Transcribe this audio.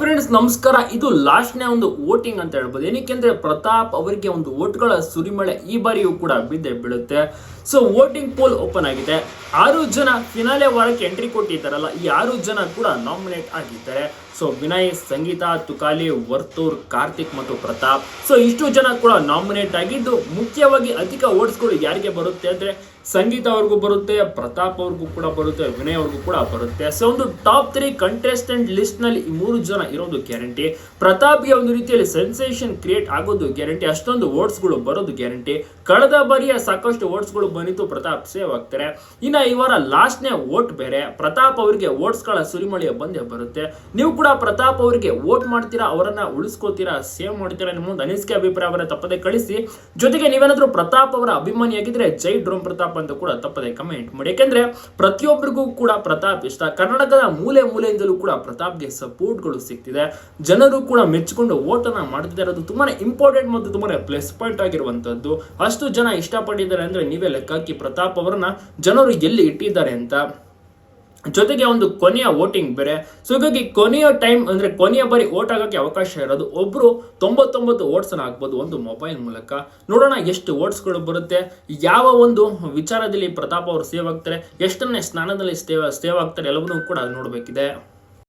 Friends ನಮಸ್ಕಾರ. ಇದು ಲಾಸ್ಟ್ನೇ ಒಂದು ವೋಟಿಂಗ್ ಅಂತ ಹೇಳ್ಬೋದು. ಏನಕ್ಕೆ ಪ್ರತಾಪ್ ಅವರಿಗೆ ಒಂದು ವೋಟ್ಗಳ ಸುರಿಮಳೆ ಈ ಬಾರಿಯೂ ಕೂಡ ಬಿದ್ದೆ ಬೀಳುತ್ತೆ. ಸೊ ವೋಟಿಂಗ್ ಪೋಲ್ ಓಪನ್ ಆಗಿದೆ. ಆರು ಜನ ಫಿನಾಲೆ ವಾರಕ್ಕೆ ಎಂಟ್ರಿ ಕೊಟ್ಟಿದ್ದಾರಲ್ಲ, ಈ ಆರು ಜನ ಕೂಡ ನಾಮಿನೇಟ್ ಆಗಿದ್ದಾರೆ. ಸೊ ವಿನಯ್, ಸಂಗೀತ, ತುಕಾಲಿ, ವರ್ತೂರ್, ಕಾರ್ತಿಕ್ ಮತ್ತು ಪ್ರತಾಪ್. ಸೊ ಇಷ್ಟು ಜನ ಕೂಡ ನಾಮಿನೇಟ್ ಆಗಿದ್ದು, ಮುಖ್ಯವಾಗಿ ಅಧಿಕ ವೋಟ್ಸ್ಗಳು ಯಾರಿಗೆ ಬರುತ್ತೆ ಅಂದ್ರೆ ಸಂಗೀತ ಅವ್ರಿಗೂ ಬರುತ್ತೆ, ಪ್ರತಾಪ್ ಅವ್ರಿಗೂ ಕೂಡ ಬರುತ್ತೆ, ವಿನಯ್ ಅವ್ರಿಗೂ ಕೂಡ ಬರುತ್ತೆ. ಸೊ ಒಂದು ಟಾಪ್ ತ್ರೀ ಕಂಟೆಸ್ಟೆಂಟ್ ಲಿಸ್ಟ್ನಲ್ಲಿ ಈ ಮೂರು ಜನ ಇರೋದು ಗ್ಯಾರಂಟಿ ಪ್ರತಾಪ್ಗೆ ಒಂದು ರೀತಿಯಲ್ಲಿ ಸೆನ್ಸೇಷನ್ ಕ್ರಿಯೇಟ್ ಆಗೋದು ಗ್ಯಾರಂಟಿ ಅಷ್ಟೊಂದು ವೋಟ್ಸ್ಗಳು ಬರೋದು ಗ್ಯಾರಂಟಿ ಕಳೆದ ಬಾರಿಯ ಸಾಕಷ್ಟು ವೋಟ್ಸ್ಗಳು ಬಂದಿತ್ತು, ಪ್ರತಾಪ್ ಸೇವ್ ಆಗ್ತಾರೆ. ಇನ್ನ ಈ ವಾರ ಲಾಸ್ಟ್ನೇ ವೋಟ್ ಬೇರೆ. ಪ್ರತಾಪ್ ಅವರಿಗೆ ವೋಟ್ಸ್ಗಳ ಸುರಿಮಳೆಯ ಬಂದೇ ಬರುತ್ತೆ. ನೀವು ಕೂಡ ಪ್ರತಾಪ್ ಅವರಿಗೆ ವೋಟ್ ಮಾಡ್ತೀರಾ, ಅವರನ್ನ ಉಳಿಸ್ಕೋತೀರಾ ಸೇವ್ ಮಾಡ್ತೀರಾ ನಿಮ್ಮ ಅನಿಸಿಕೆ, ಅಭಿಪ್ರಾಯವನ್ನ ತಪ್ಪದೆ ಕಳಿಸಿ. ಜೊತೆಗೆ ನೀವೇನಾದ್ರೂ ಪ್ರತಾಪ್ ಅವರ ಅಭಿಮಾನಿಯಾಗಿದ್ರೆ ಜೈ ಡ್ರೋಮ್ ಪ್ರತಾಪ್ ಅಂತ ಕೂಡ ತಪ್ಪದೆ ಕಮೆಂಟ್ ಮಾಡಿ. ಯಾಕೆಂದ್ರೆ ಪ್ರತಿಯೊಬ್ಬರಿಗೂ ಕೂಡ ಪ್ರತಾಪ್ ಇಷ್ಟ. ಕರ್ನಾಟಕದ ಮೂಲೆ ಮೂಲೆಯಿಂದಲೂ ಕೂಡ ಪ್ರತಾಪ್ಗೆ ಸಪೋರ್ಟ್ಗಳು ಸಿಗ್ತಿದೆ. ಜನರು ಕೂಡ ಮೆಚ್ಚಿಕೊಂಡು ಓಟನ್ನ ಮಾಡ್ತಿದ್ದಾರೆ ಅದು ತುಂಬಾನೇ ಇಂಪಾರ್ಟೆಂಟ್ ಮತ್ತು ತುಂಬಾ ಪ್ಲಸ್ ಪಾಯಿಂಟ್ ಆಗಿರುವಂತದ್ದು. ಅಷ್ಟು ಜನ ಇಷ್ಟಪಟ್ಟಿದ್ದಾರೆ ಅಂದ್ರೆ ನೀವೇ ಲೆಕ್ಕಾಕಿ ಪ್ರತಾಪ್ ಅವರನ್ನ ಜನರು ಎಲ್ಲಿ ಇಟ್ಟಿದ್ದಾರೆ ಅಂತ. ಜೊತೆಗೆ ಒಂದು ಕೊನೆಯ ವೋಟಿಂಗ್ ಬೇರೆ. ಸೊ ಹೀಗಾಗಿ ಕೊನೆಯ ಟೈಮ್ ಅಂದ್ರೆ ಕೊನೆಯ ಬಾರಿ ವೋಟ್ ಆಗೋಕ್ಕೆ ಅವಕಾಶ ಇರೋದು ಒಬ್ಬರು ತೊಂಬತ್ತೊಂಬತ್ತು ಆಗ್ಬೋದು ಹಾಕ್ಬೋದು ಒಂದು ಮೊಬೈಲ್ ಮೂಲಕ. ನೋಡೋಣ ಎಷ್ಟು ವೋಟ್ಸ್ಗಳು ಬರುತ್ತೆ. ಯಾವ ಒಂದು ವಿಚಾರದಲ್ಲಿ ಪ್ರತಾಪ್ ಅವರು ಸೇವ್ ಆಗ್ತಾರೆ, ಎಷ್ಟನ್ನೇ ಸ್ನಾನದಲ್ಲಿ ಸೇವ್ ಸೇವ್ ಆಗ್ತಾರೆ ಎಲ್ಲವನ್ನೂ ಕೂಡ ನೋಡಬೇಕಿದೆ.